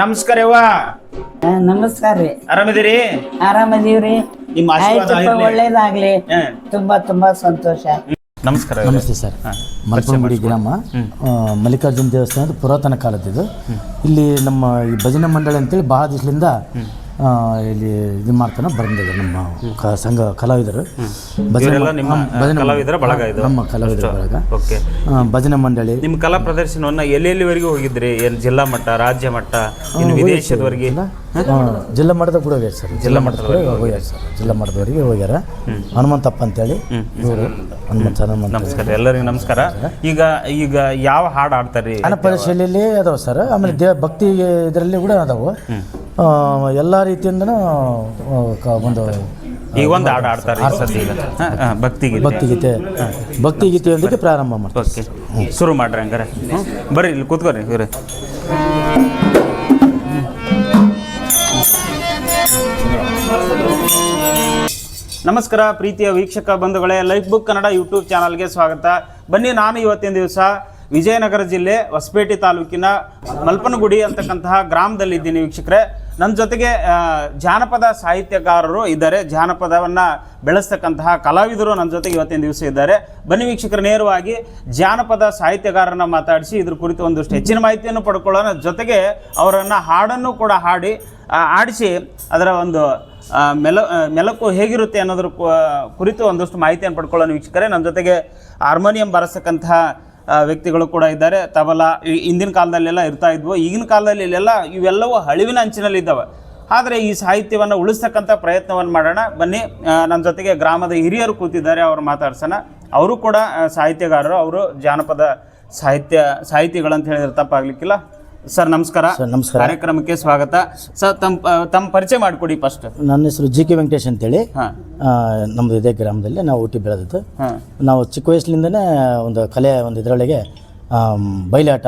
ನಮಸ್ಕಾರ ಯವ್ವ ನಮಸ್ಕಾರ ರೀ. ಆರಾಮಿದ್ದೀರಿ? ಆರಾಮದೀವ್ರಿ. ನಿಮ್ಮ ಆಶೀರ್ವಾದ ಆಯ್ತಪ್ಪ ಇರ್ಲಿ. ಒಳ್ಳೇದಾಗ್ಲಿ. ಹಾ. ತುಂಬಾ ತುಂಬಾ ಸಂತೋಷ. ನಮಸ್ಕಾರ ನಮಸ್ತೆ ಸರ್. ಮಲ್ಪನಗುಡಿ ಗ್ರಾಮ. ಆ, ಮಲ್ಲಿಕಾರ್ಜುನ ದೇವಸ್ಥಾನದ ಪುರಾತನ ಕಾಲದ್ದು ಇಲ್ಲಿ ನಮ್ಮ ಈ ಭಜನೆ ಮಂಡಳಿ ಅಂತೇಳಿ ಭಾಳ ದಿವಸದಿಂದ ಇಲ್ಲಿ ಇದು ಮಾಡ್ತಾನೆ ಬರ್ದಿದ್ದಾರೆ ನಮ್ಮ ಕ- ಸಂಘ ಕಲಾವಿದರು. ಭಜನೆ ನಿಮ್ಮ ಭಜನೆ ಕಲಾವಿದರ ಬಳಗ ಇದು. ನಮ್ಮ ಕಲಾವಿದರ ಬಳಗ. ಓಕೆ. ಭಜನೆ ಮಂಡಳಿ. ನಿಮ್ಮ ಕಲಾ ಪ್ರದರ್ಶನವನ್ನ ಎಲ್ಲೆಲ್ಲಿವರೆಗೂ ಹೋಗಿದ್ರಿ? ಏನ್ ಜಿಲ್ಲಾ ಮಟ್ಟ ರಾಜ್ಯ ಮಟ್ಟ ಇನ್ನು ವಿದೇಶದವರೆಗೆ? ಜಿಲ್ಲಾ ಮಟ್ಟದ ಕೂಡ ಹೋಗ್ಯಾರ ಸರ್. ಜಿಲ್ಲಾ ಮಟ್ಟದ ಕೂಡ ಹೋಗ್ಯಾರ ಸರ್. ಜಿಲ್ಲಾ ಮಟ್ಟದವರೆಗೆ ಹೋಗ್ಯಾರ. ಹನುಮಂತಪ್ಪ ಅಂತೇಳಿ ಇವರು. ಹನುಮಂತ ಹನುಮಂತ ನಮಸ್ಕಾರ. ಎಲ್ಲರಿಗೂ ನಮಸ್ಕಾರ. ಈಗ ಈಗ ಯಾವ ಹಾಡು ಆಡ್ತಾರೆ ಜಾನಪದ ಶೈಲಿಯಲ್ಲಿ ಅದಾವ ಸರ್. ಆಮೇಲೆ ದೇವ ಭಕ್ತಿ ಇದರಲ್ಲಿ ಕೂಡ ಅದಾವು. ಎಲ್ಲ ರೀತಿಯಿಂದನೂ ಕ- ಒಂದು ಈಗ ಒಂದು ಹಾಡು ಆಡ್ತಾರೆ ಈ ಈಗ ಹಾ, ಹಾ, ಭಕ್ತಿಗೀತೆ. ಭಕ್ತಿಗೀತೆ. ಭಕ್ತಿಗೀತೆಯೊಂದಿಗೆ ಪ್ರಾರಂಭ ಮಾಡ್ತಾರೆ. ಓಕೆ. ಶುರು ಮಾಡ್ರಿ ಹಂಗಾರೆ. ಹ್ಞೂ ಬರ್ರಿ ಇಲ್ಲಿ ಕೂತ್ಕೊರಿ ಇವ್ರೆ. ನಮಸ್ಕಾರ ಪ್ರೀತಿಯ ವೀಕ್ಷಕ ಬಂಧುಗಳೇ ಲೈಫ್ ಬುಕ್ ಕನ್ನಡ ಯೂಟ್ಯೂಬ್ ಚಾನಲ್ಗೆ ಸ್ವಾಗತ. ಬನ್ನಿ ನಾನು ಇವತ್ತಿನ ದಿವಸ ವಿಜಯನಗರ ಜಿಲ್ಲೆ ಹೊಸಪೇಟೆ ತಾಲೂಕಿನ ಮಲ್ಪನಗುಡಿ ಅಂತಕ್ಕಂತಹ ಗ್ರಾಮದಲ್ಲಿದ್ದೀನಿ ವೀಕ್ಷಕರೇ. ನನ್ನ ಜೊತೆಗೆ ಜಾನಪದ ಸಾಹಿತ್ಯಕಾರರು ಇದ್ದಾರೆ. ಜಾನಪದವನ್ನು ಬೆಳೆಸ್ತಕ್ಕಂತಹ ಕಲಾವಿದರು ನನ್ನ ಜೊತೆಗೆ ಇವತ್ತಿನ ದಿವಸ ಇದ್ದಾರೆ. ಬನ್ನಿ ವೀಕ್ಷಕರು, ನೇರವಾಗಿ ಜಾನಪದ ಸಾಹಿತ್ಯಗಾರರನ್ನ ಮಾತಾಡಿಸಿ ಇದ್ರ ಕುರಿತು ಒಂದಷ್ಟು ಹೆಚ್ಚಿನ ಮಾಹಿತಿಯನ್ನು ಪಡ್ಕೊಳ್ಳೋಣ. ಜೊತೆಗೆ ಅವರನ್ನು ಹಾಡನ್ನು ಕೂಡ ಹಾಡಿ ಆಡಿಸಿ ಅದರ ಒಂದು ಮೆಲ ಮೆಲಕು ಹೇಗಿರುತ್ತೆ ಅನ್ನೋದ್ರ ಕುರಿತು ಒಂದಷ್ಟು ಮಾಹಿತಿಯನ್ನು ಪಡ್ಕೊಳ್ಳೋಣ ವೀಕ್ಷಕರೇ. ನಮ್ಮ ಜೊತೆಗೆ ಹಾರ್ಮೋನಿಯಂ ಬಾರಿಸ್ತಕ್ಕಂತಹ ವ್ಯಕ್ತಿಗಳು ಕೂಡ ಇದ್ದಾರೆ. ತಬಲ ಹಿಂದಿನ ಕಾಲದಲ್ಲೆಲ್ಲ ಇರ್ತಾ ಇದ್ವು. ಈಗಿನ ಕಾಲದಲ್ಲಿ ಇಲ್ಲೆಲ್ಲ ಇವೆಲ್ಲವೂ ಅಳಿವಿನ ಅಂಚಿನಲ್ಲಿ ಇದ್ದಾವೆ. ಆದರೆ ಈ ಸಾಹಿತ್ಯವನ್ನು ಉಳಿಸ್ತಕ್ಕಂಥ ಪ್ರಯತ್ನವನ್ನು ಮಾಡೋಣ. ಬನ್ನಿ ನನ್ನ ಜೊತೆಗೆ ಗ್ರಾಮದ ಹಿರಿಯರು ಕೂತಿದ್ದಾರೆ, ಅವರು ಮಾತಾಡ್ಸೋಣ. ಅವರು ಕೂಡ ಸಾಹಿತ್ಯಗಾರರು. ಅವರು ಜಾನಪದ ಸಾಹಿತ್ಯ, ಸಾಹಿತಿಗಳಂತ ಹೇಳಿದ್ರೆ ತಪ್ಪಾಗ್ಲಿಕ್ಕಿಲ್ಲ. ಸರ್ ನಮಸ್ಕಾರ. ಸರ್ ನಮಸ್ಕಾರ. ಕಾರ್ಯಕ್ರಮಕ್ಕೆ ಸ್ವಾಗತ. ಸರ್ ತಮ್ಮ ತಮ್ಮ ಪರಿಚಯ ಮಾಡಿಕೊಡಿ ಫಸ್ಟ್ ನನ್ನ ಹೆಸರು ಜಿ ಕೆ ವೆಂಕಟೇಶ್ ಅಂತೇಳಿ. ನಮ್ಮದು ಇದೇ ಗ್ರಾಮದಲ್ಲಿ ನಾವು ಹುಟ್ಟಿ ಬೆಳೆದದ್ದು. ನಾವು ಚಿಕ್ಕ ವಯಸ್ಸಿನಿಂದನೇ ಒಂದು ಕಲೆ ಒಂದು ಇದರೊಳಗೆ ಬಯಲಾಟ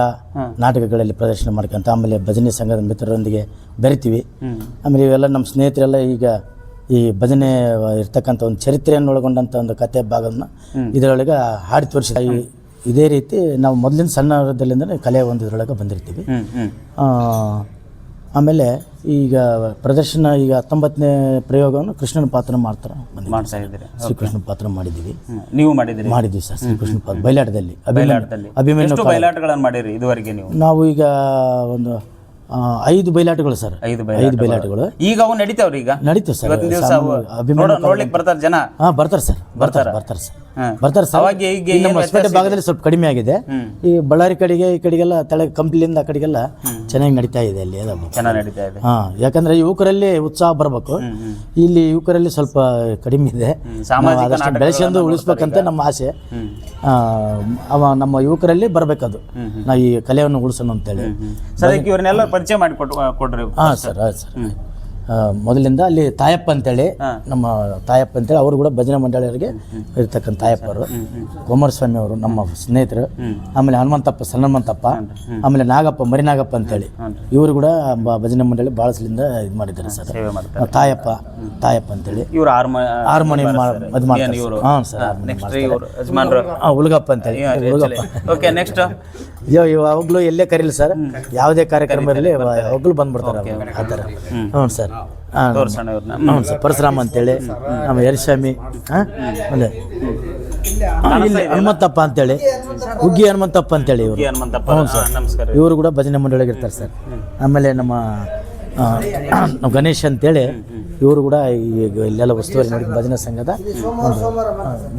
ನಾಟಕಗಳಲ್ಲಿ ಪ್ರದರ್ಶನ ಮಾಡ್ಕೊಂತ ಆಮೇಲೆ ಭಜನೆ ಸಂಘದ ಮಿತ್ರರೊಂದಿಗೆ ಬೆರಿತೀವಿ. ಆಮೇಲೆ ಇವೆಲ್ಲ ನಮ್ಮ ಸ್ನೇಹಿತರೆಲ್ಲ ಈಗ ಈ ಭಜನೆ ಇರ್ತಕ್ಕಂಥ ಒಂದು ಚರಿತ್ರೆಯನ್ನು ಒಳಗೊಂಡಂಥ ಒಂದು ಕತೆ ಭಾಗವನ್ನು ಇದರೊಳಗೆ ಹಾಡಿ ತೋರಿಸಿದ ಈ- ಇದೇ ರೀತಿ ನಾವು ಮೊದಲಿನ ಸಣ್ಣದಲ್ಲಿಂದ ಕಲೆ ಒಂದು ಇದರೊಳಗೆ ಬಂದಿರ್ತೀವಿ. ಆಮೇಲೆ ಈಗ ಪ್ರದರ್ಶನ ಈಗ ಹತ್ತೊಂಬತ್ತನೇ ಪ್ರಯೋಗವನ್ನು ಕೃಷ್ಣನ ಪಾತ್ರ ಮಾಡ್ತಾರೆ. ಮಾಡ್ತಾ ಇದ್ದೀರಿ. ಶ್ರೀಕೃಷ್ಣ ಪಾತ್ರ ಮಾಡಿದ್ದೀವಿ. ನೀವು ಮಾಡಿದಿರಿ ಮಾಡಿದ್ವಿ ಸರ್ ಶ್ರೀಕೃಷ್ಣ ಪಾತ್ರ. ಬಯಲಾಟದಲ್ಲಿ ಅಭಿಮನ್ಯು ಬಯಲಾಟಗಳನ್ನು ಮಾಡಿರಿ ಇದುವರೆಗೆ ನೀವು? ನಾವು ಈಗ ಒಂದು ಐದು ಬಯಲಾಟಗಳು ಸರ್. ಐದು ಐದು ಬಯಲಾಟಗಳು ಈಗ ಅವು ನಡೀತಾವ್ರಿ ಈಗ? ನಡೀತು ಸರ್ ಅಭಿಮಾನ ನೋಡ್ಲಿಕ್ಕೆ ಬರ್ತಾರೆ ಜನ? ಹಾ ಬರ್ತಾರೆ ಸರ್. ಬರ್ತಾರೆ ಬರ್ತಾರೆ ಸರ್. ಬರ್ತಾರೆ. ಸರ್ ಅವಾಗ ಈಗ ಈ ನಮ್ಮ ಹೊಸಪೇಟೆ ಭಾಗದಲ್ಲಿ ಸ್ವಲ್ಪ ಕಡಿಮೆ ಆಗಿದೆ. ಈ ಬಳ್ಳಾರಿ ಕಡೆಗೆ ಈ ಕಡೆಗೆಲ್ಲ ತಳ ಕಂಪ್ಲಿಯಿಂದ ಆ ಕಡೆಗೆಲ್ಲ ಚೆನ್ನಾಗಿ ನಡೀತಾ ಇದೆ ಅಲ್ಲಿ ಅದು ಚೆನ್ನಾಗಿ ನಡೀತಾ ಇದೆ. ಹಾ ಯಾಕಂದ್ರೆ ಯುವಕರಲ್ಲಿ ಉತ್ಸಾಹ ಬರಬೇಕು. ಇಲ್ಲಿ ಯುವಕರಲ್ಲಿ ಸ್ವಲ್ಪ ಕಡಿಮೆ ಇದೆ. ಆದಷ್ಟು ಬೆಳೆಸ್ಕೊಂಡು ಉಳಿಸ್ಬೇಕಂತ ನಮ್ಮ ಆಸೆ. ಅವ ನಮ್ಮ ಯುವಕರಲ್ಲಿ ಬರಬೇಕದು. ನಾವು ಈ ಕಲೆಯನ್ನು ಉಳಿಸೋಣ ಅಂತೇಳಿ. ಸರ್ ಇವ್ರನ್ನೆಲ್ಲ ಪರಿಚಯ ಮಾಡಿ ಹಾ ಕೊಡ್ರಿ. ಹಾಂ ಸರ್ ಹೌದು ಸರ್. ಮೊದಲಿಂದ ಅಲ್ಲಿ ತಾಯಪ್ಪ ಅಂತೇಳಿ ನಮ್ಮ ತಾಯಪ್ಪ ಅಂತೇಳಿ ಅವರು ಕೂಡ ಭಜನೆ ಮಂಡಳಿಯವರಿಗೆ ಇರ್ತಕ್ಕಂಥ ತಾಯಪ್ಪರು ಕುಮಾರಸ್ವಾಮಿ ಅವರು ನಮ್ಮ ಸ್ನೇಹಿತರು. ಆಮೇಲೆ ಹನುಮಂತಪ್ಪ ಸಣ್ಣಮಂತಪ್ಪ. ಆಮೇಲೆ ನಾಗಪ್ಪ ಮರಿನಾಗಪ್ಪ ಅಂತೇಳಿ. ಇವರು ಕೂಡ ಭಜನಾ ಮಂಡಳಿ ಭಾಳಸ್ಲಿಂದ ಇದು ಮಾಡಿದ್ದಾರೆ ಸರ್. ತಾಯಪ್ಪ ತಾಯಪ್ಪ ಅಂತೇಳಿ. ಇವ್ರು ಹಾರ್ಮೋ ಹಾರ್ಮೋನಿಯಂ ಅದು ಮಾಡ್ತಾರೆ ಇವರು. ಹಾಂ ಸರ್ ಹಾರ್ಮೋನಿಯಂ ನೆಕ್ಸ್ಟ್ ಇವರು ಯಜಮಾನ್ರು. ಹಾಂ ಉಲ್ಗಪ್ಪ ಅಂತೇಳಿ. ಉಲ್ಗಪ್ಪ ಓಕೆ ನೆಕ್ಸ್ಟ್ ಅಯ್ಯೋ ಯಾವಾಗಲೂ ಎಲ್ಲೇ ಕರೀಲಿ ಸರ್. ಯಾವುದೇ ಕಾರ್ಯಕ್ರಮ ಇರಲಿ ಯಾವಾಗಲೂ ಬಂದ್ಬಿಡ್ತಾರೆ ಆ ಥರ. ಹ್ಞೂ ಸರ್. ತೋರ್ಸೋಣ ಇವ್ರನ್ನ ಹ್ಞೂ ಸರ್ ಪರಶುರಾಮ್ ಅಂತೇಳಿ. ನಮ್ಮ ಯರಿಸ್ವಾಮಿ ಹಾಂ ಇಲ್ಲಿ ಹನುಮಂತಪ್ಪ ಅಂತೇಳಿ. ಹುಗ್ಗಿ ಹನುಮಂತಪ್ಪ ಅಂತೇಳಿ ಇವರು. ಹನುಮಂತಪ್ಪ. ಸರ್. ನಮಸ್ಕಾರ ಇವರು. ಕೂಡ ಭಜನೆ ಮಂಡಳಿಗೆ ಇರ್ತಾರೆ ಸರ್. ಆಮೇಲೆ ನಮ್ಮ ಗಣೇಶ ನಮ್ಮ ಗಣೇಶ್ ಅಂತೇಳಿ ಇವರು ಕೂಡ ಈಗ ಇಲ್ಲೆಲ್ಲ ಉಸ್ತುವಾರಿ ನೋಡಿ ಭಜನೆ ಸಂಘದ ಪ್ರತಿ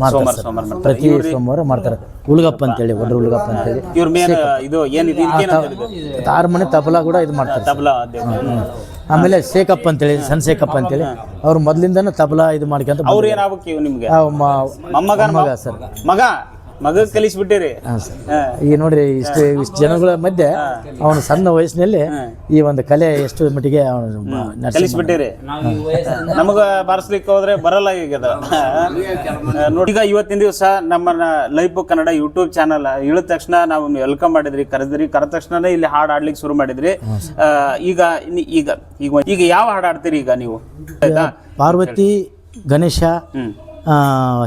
ಮಾಡ್ತಾರೆ ಸರ್. ಸೋಮವಾರ ಮಾಡ್ತಾರೆ. ಪ್ರತಿ ಸೋಮವಾರ ಮಾಡ್ತಾರೆ. ಉಳುಗಪ್ಪ ಅಂತೇಳಿ ಒಡ್ರ ಉಳುಗಪ್ಪ ಅಂತೇಳಿ. ಇವ್ರ ಮೇನ್ ಇದು ಏನಿದೆ? ಇದಕ್ಕೇನಂತ ಹೇಳಿದ್ರು? ಹಾರ್ಮೋನಿ ತಬಲಾ ಕೂಡ ಇದು ಮಾಡ್ತಾರೆ ಸರ್. ತಬಲಾ ಅಧ್ಯಕ್ಷ. ಆಮೇಲೆ ಶೇಖಪ್ಪ ಅಂತೇಳಿ ಸಣ್ಣ ಶೇಖಪ್ಪ ಅಂತೇಳಿ ಅವ್ರು ಮೊದಲಿಂದನೂ ತಬಲಾ ಇದು ಮಾಡ್ಕೊಂತ ಅವ್ರು ಏನಾಗ್ಬೇಕು ನಿಮ್ಗೆ? ಮಗ ಸರ್. ಮಗ? ಮಗ ಕಲಿಸ್ಬಿಟ್ಟಿರಿ. ಹಾಂ ಸರ್. ಈಗ ನೋಡ್ರಿ ಇಷ್ಟು ಇಷ್ಟು ಜನಗಳ ಮಧ್ಯೆ ಅವನು ಸಣ್ಣ ವಯಸ್ಸಿನಲ್ಲಿ ಈ ಒಂದು ಕಲೆ ಎಷ್ಟು ಮಟ್ಟಿಗೆ ಅವನು ಕಲಿಸ್ಬಿಟ್ಟಿರಿ. ನಮಗ ಬಾರಿಸ್ಲಿಕ್ಕೆ ಹೋದ್ರೆ ಬರಲ್ಲ ಈಗ ಅದು. ನೋಡಿ ಈಗ ಇವತ್ತಿನ ದಿವಸ ನಮ್ಮನ್ನ ಲೈಫ್ ಕನ್ನಡ ಯೂಟ್ಯೂಬ್ ಚಾನಲ್ ಇಳಿದ ತಕ್ಷಣ ನಾವು ವೆಲ್ಕಮ್ ಮಾಡಿದ್ರಿ ಕರೆದ್ರಿ ಕರೆದ ತಕ್ಷಣನೇ ಇಲ್ಲಿ ಹಾಡು ಆಡ್ಲಿಕ್ಕೆ ಶುರು ಮಾಡಿದ್ರಿ. ಆ, ಈಗ ಇನ್ನು- ಈಗ ಈಗ ಈಗ ಯಾವ ಹಾಡು ಆಡ್ತೀರಿ ಈಗ ನೀವು? ಆಯ್ತಾ ಪಾರ್ವತಿ ಗಣೇಶ ಹ್ಮ್.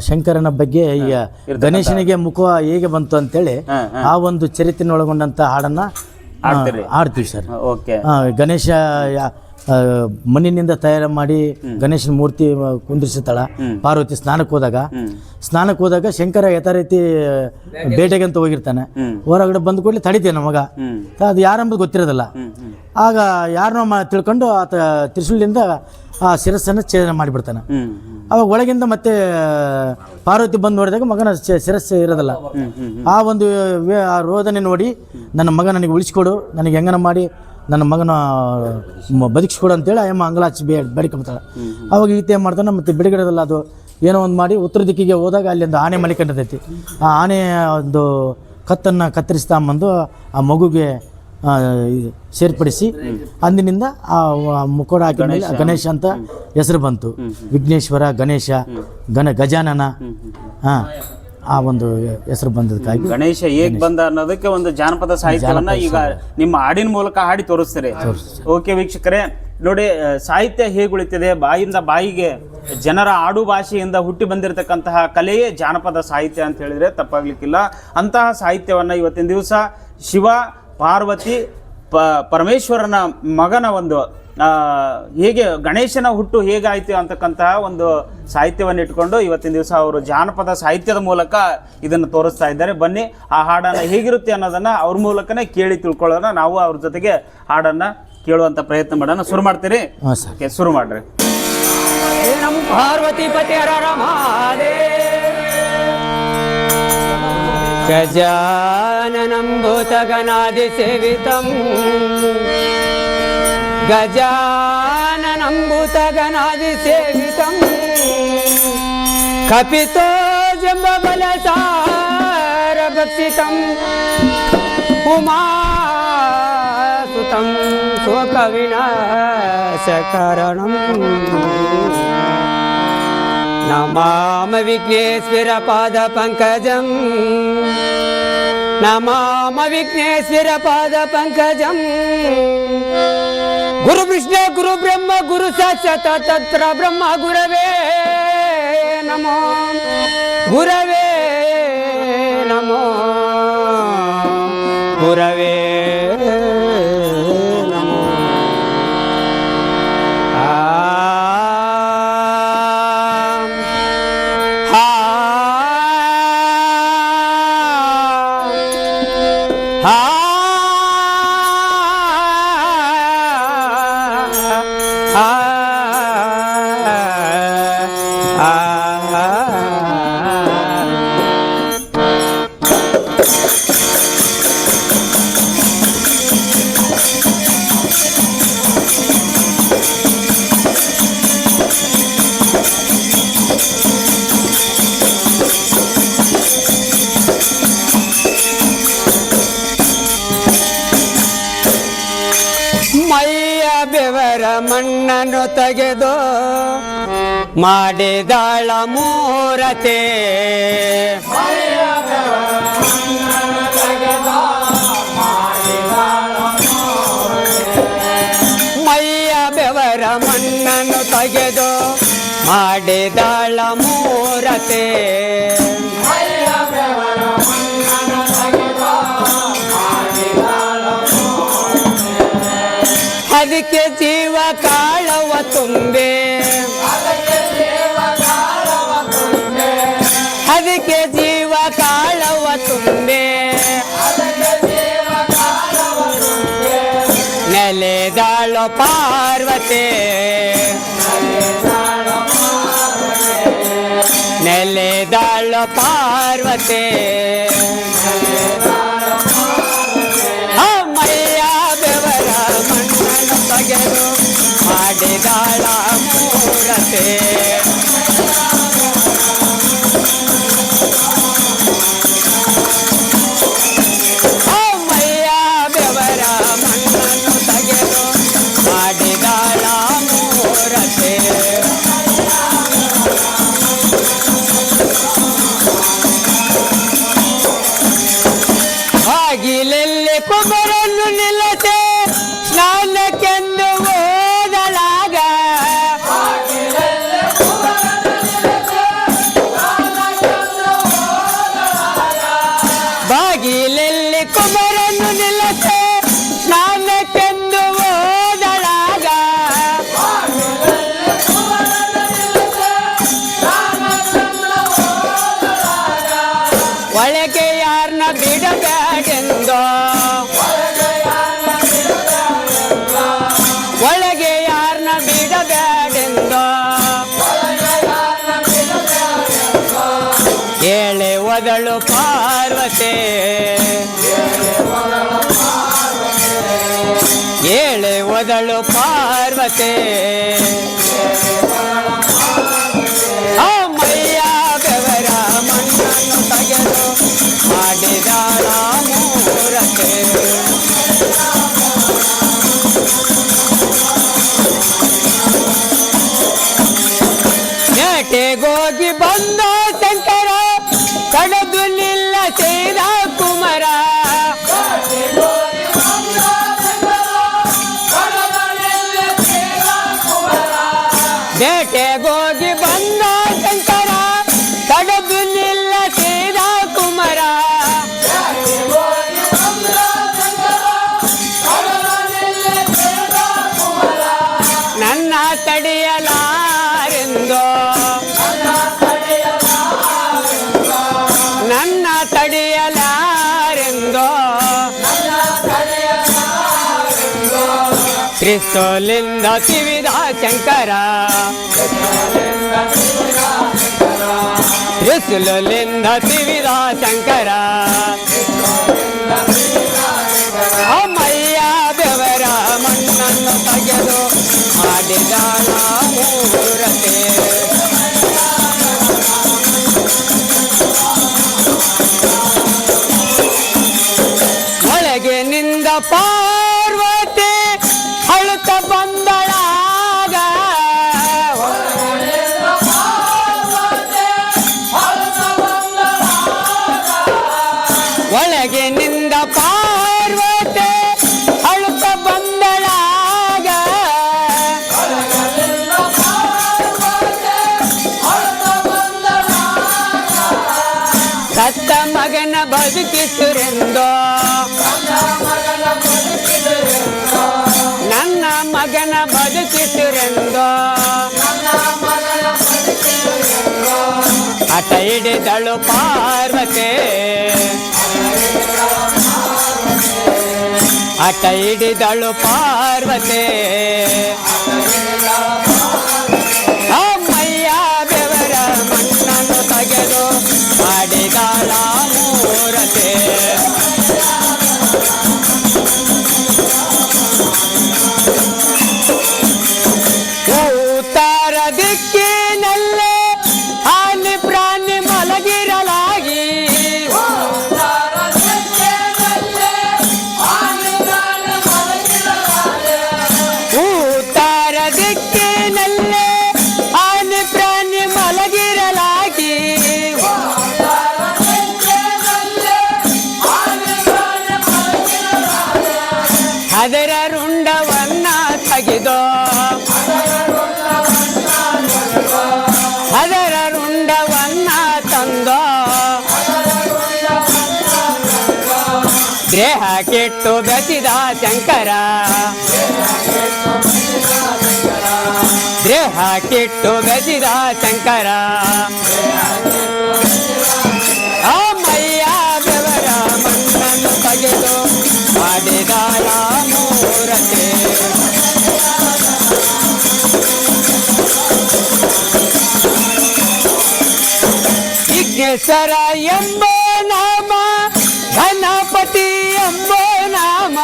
ಶಂಕರನ ಬಗ್ಗೆ ಈಗ ಗಣೇಶನಿಗೆ ಮುಖ ಹೇಗೆ ಬಂತು ಅಂತೇಳಿ ಆ ಒಂದು ಚರಿತ್ರೆ ಒಳಗೊಂಡಂತ ಹಾಡನ್ನ ಹಾಡ್ತೀವಿ ಸರ್. ಓಕೆ. ಗಣೇಶ ಮಣ್ಣಿನಿಂದ ತಯಾರು ಮಾಡಿ ಗಣೇಶನ ಮೂರ್ತಿ ಆ, ಪಾರ್ವತಿ ಸ್ನಾನಕ್ಕೆ ಹೋದಾಗ ಸ್ನಾನಕ್ಕೆ ಹೋದಾಗ ಶಂಕರ ಯಥಾ ರೀತಿ ಬೇಟೆಗೆ ಅಂತ ಹೋಗಿರ್ತಾನೆ. ಹೊರಗಡೆ ಬಂದ ಕೂಡಲೇ ತಡಿತೇನೆ ನಮಗ ಮಗ. ಅದು ಯಾರಂಬುದು ಗೊತ್ತಿರೋದಿಲ್ಲ. ಆಗ ಯಾರನ್ನೋ ತಿಳ್ಕೊಂಡು ಆತ ತ್ರಿಶೂಲಿಂದ ಆ ಶಿರಸ್ಸನ್ನು ಛೇದನ ಮಾಡಿಬಿಡ್ತಾನೆ. ಅವಾಗ ಒಳಗಿಂದ ಮತ್ತೆ, ಪಾರ್ವತಿ ಬಂದು ನೋಡಿದಾಗ ಮಗನ ಶಿರಸ್ಸೆ ಇರೋದಿಲ್ಲ. ಆ ಒಂದು ಆ ರೋದನೆ ನೋಡಿ ನನ್ನ ಮಗ ನನಗೆ ಉಳಿಸ್ಕೊಡು, ನನಗೆ ಹೆಂಗನ ಮಾಡಿ, ನನ್ನ ಮಗನ ಬದುಕಿಸ್ಕೊಡು ಅಂತೇಳಿ ಅಯ್ಯಮ್ಮ ಅಂಗಲಾಚಿ ಬೇ ಬೇಡಿಕೊಂಬತ್ತಾಳೆ ಅವಾಗ ಈತ ಏನು ಮಾಡ್ತಾನೆ, ಮತ್ತೆ ಬಿಡುಗಡೆದಲ್ಲ ಅದು ಏನೋ ಒಂದು ಮಾಡಿ ಉತ್ತರ ದಿಕ್ಕಿಗೆ ಹೋದಾಗ ಅಲ್ಲಿ ಒಂದು ಆನೆ ಮಲಿಕೊಂಡಿರ್ತೈತಿ ಆ ಆನೆ ಒಂದು ಕತ್ತನ್ನು ಕತ್ತರಿಸ್ತಾ ಬಂದು ಆ ಮಗುಗೆ ಸೇರ್ಪಡಿಸಿ ಅಂದಿನಿಂದ ಆ ಮುಖೋಡ ಹಾಕಿದ ಮೇಲೆ ಗಣೇಶ. ಅಂತ ಹೆಸರು ಬಂತು. ವಿಘ್ನೇಶ್ವರ ಗಣೇಶ ಗಣ ಗಜಾನನ. ಹಾಂ ಆ ಒಂದು ಹೆಸರು ಬಂದದಕ್ಕಾಗಿ ಗಣೇಶ ಹೇಗ್ ಬಂದ ಅನ್ನೋದಕ್ಕೆ ಒಂದು ಜಾನಪದ ಸಾಹಿತ್ಯವನ್ನ ಈಗ ನಿಮ್ಮ ಹಾಡಿನ ಮೂಲಕ ಹಾಡಿ ತೋರಿಸ್ತಾರೆ. ಓಕೆ ವೀಕ್ಷಕರೇ ನೋಡಿ ಸಾಹಿತ್ಯ ಹೇಗೆ ಉಳಿತಿದೆ? ಬಾಯಿಂದ ಬಾಯಿಗೆ ಜನರ ಆಡು ಭಾಷೆಯಿಂದ ಹುಟ್ಟಿ ಬಂದಿರತಕ್ಕಂತಹ ಕಲೆಯೇ ಜಾನಪದ ಸಾಹಿತ್ಯ ಅಂತ ಹೇಳಿದ್ರೆ ತಪ್ಪಾಗ್ಲಿಕ್ಕಿಲ್ಲ. ಅಂತಹ ಸಾಹಿತ್ಯವನ್ನ ಇವತ್ತಿನ ದಿವಸ ಶಿವ ಪಾರ್ವತಿ ಪ ಪರಮೇಶ್ವರನ ಮಗನ ಒಂದು ಹೇಗೆ ಗಣೇಶನ ಹುಟ್ಟು ಹೇಗಾಯಿತು ಅಂತಕ್ಕಂತಹ ಒಂದು ಸಾಹಿತ್ಯವನ್ನು ಇಟ್ಕೊಂಡು ಇವತ್ತಿನ ದಿವಸ ಅವರು ಜಾನಪದ ಸಾಹಿತ್ಯದ ಮೂಲಕ ಇದನ್ನು ತೋರಿಸ್ತಾ ಇದ್ದಾರೆ. ಬನ್ನಿ ಆ ಹಾಡನ್ನು ಹೇಗಿರುತ್ತೆ ಅನ್ನೋದನ್ನು ಅವ್ರ ಮೂಲಕನೇ ಕೇಳಿ ತಿಳ್ಕೊಳ್ಳೋಣ. ನಾವು ಅವ್ರ ಜೊತೆಗೆ ಹಾಡನ್ನು ಕೇಳುವಂಥ ಪ್ರಯತ್ನ ಮಾಡೋಣ. ಶುರು ಮಾಡ್ತೀರಿ? ಶುರು ಮಾಡ್ರಿ. ನಮ್ ಪಾರ್ವತಿ ಪತಿ ಹರ ರಮಾದೇ ಗಜಾನನಂ ಭೂತಗಣಾದಿ ಸೇವಿತಂ नमाम विघ्नेश्वर पाद पङ्कजम् नमाम विघ्नेश्वर पाद पङ्कजम् गुरुविष्णु गुरुब्रह्म गुरुसत् तत्र ब्रह्म गुरवे नमो गुरवे नमो गुरवे ಬೆವರ ಮಣ್ಣನ್ನು ತೆಗೆದು ಮಾಡಿದಾಳ ಮೂರತೆ. ಮೈಯ ಬೆವರ ಮಣ್ಣನ್ನು ತೆಗೆದು ಮಾಡಿದಾಳ ಮೂರತೆ. ಅದಕ್ಕೆ ಜೀವ ಕಾಳವ ತುಂಬೆ. ಮೂರತೆ ತಡೆಯಲಾರೆಂದೋ ಕ್ರಿಸ್ತೋಲಿಂದ ತಿವಿದ ಶಂಕರ ಕ್ರಿಸ್ತಲಿಂದ ತಿವಿದ ಶಂಕರ ಅಮ್ಮಯ್ಯ ಬೆವರ ಮಣ್ಣನ್ನು ತೆಗೆದು ಮಾಡಿದಾಳ ಮೂರತೆ பார்வதி அழுத்த பந்தனாக ஒழகி நின்ற பார்வதி அழுத்த பந்தனாக சத்த மகன பதுக்கி சுரந்தோ ಹಿಡಿದಳು ಪಾರ್ವತೆ. ಆ ಹಿಡಿದಳು ಪಾರ್ವತೆ. ಶಂಕರ ದೇಹ ಕೆಟ್ಟು ಬೆಸಿದ ಶಂಕರ ಅಮ್ಮಯ್ಯ ಬೆವರ ಮಣ್ಣನ್ನು ತೆಗೆದು ಮಾಡಿದಾಳ ಮೂರತೆ ವಿಘ್ನೇಶ್ವರ ಎಂಬ ನಾಮ ಗಣಪತಿ ಎಂಬ ನಾಮ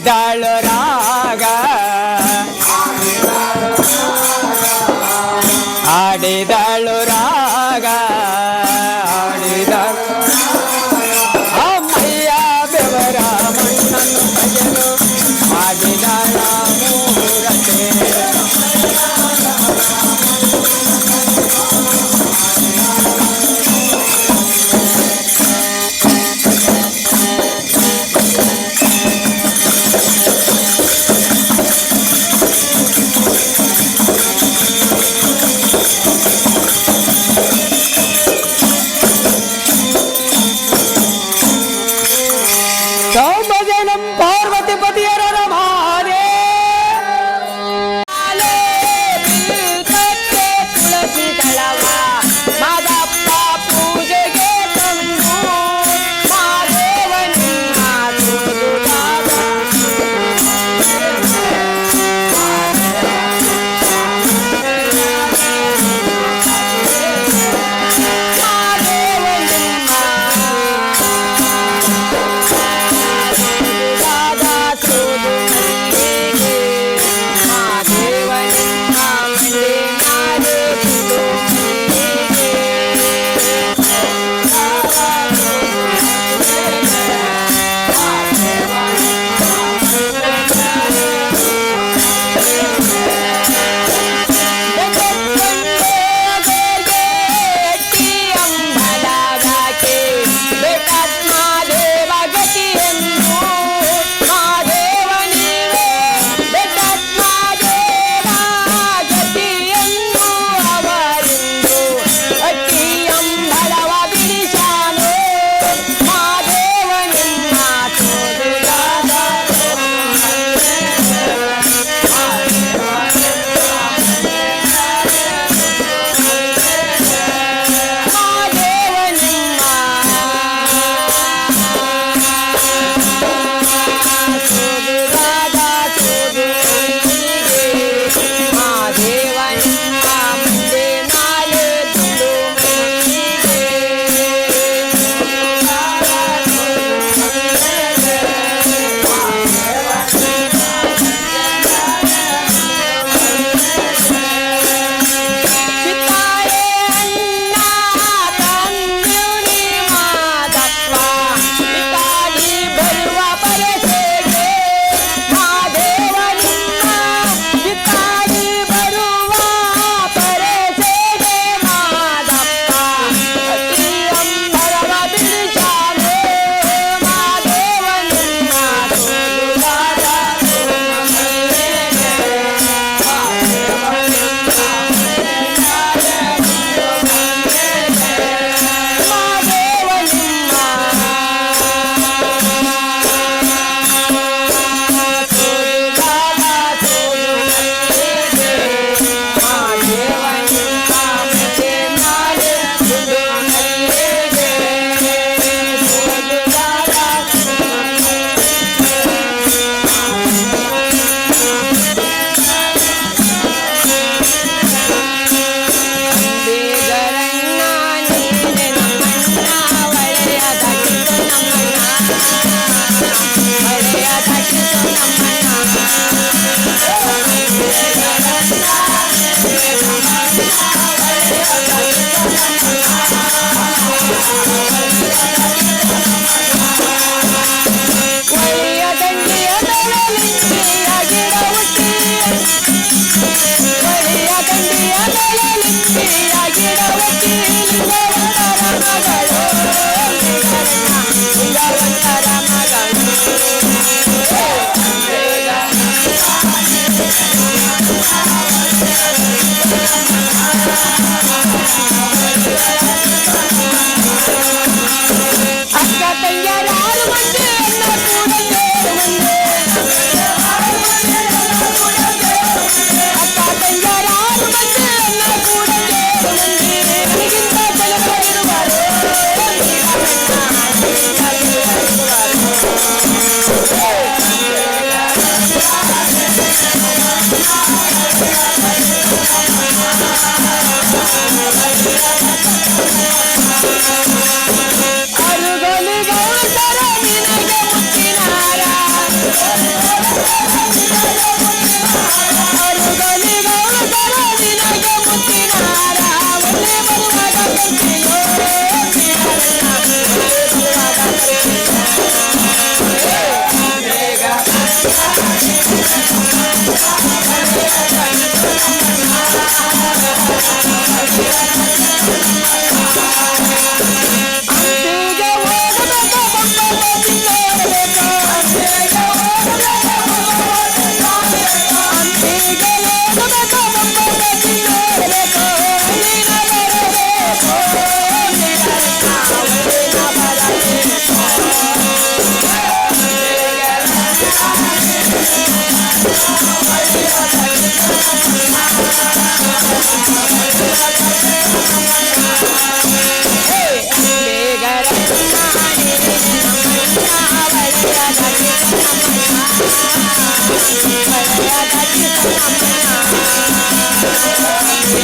ചെയ്താളൊരാകാ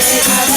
Everybody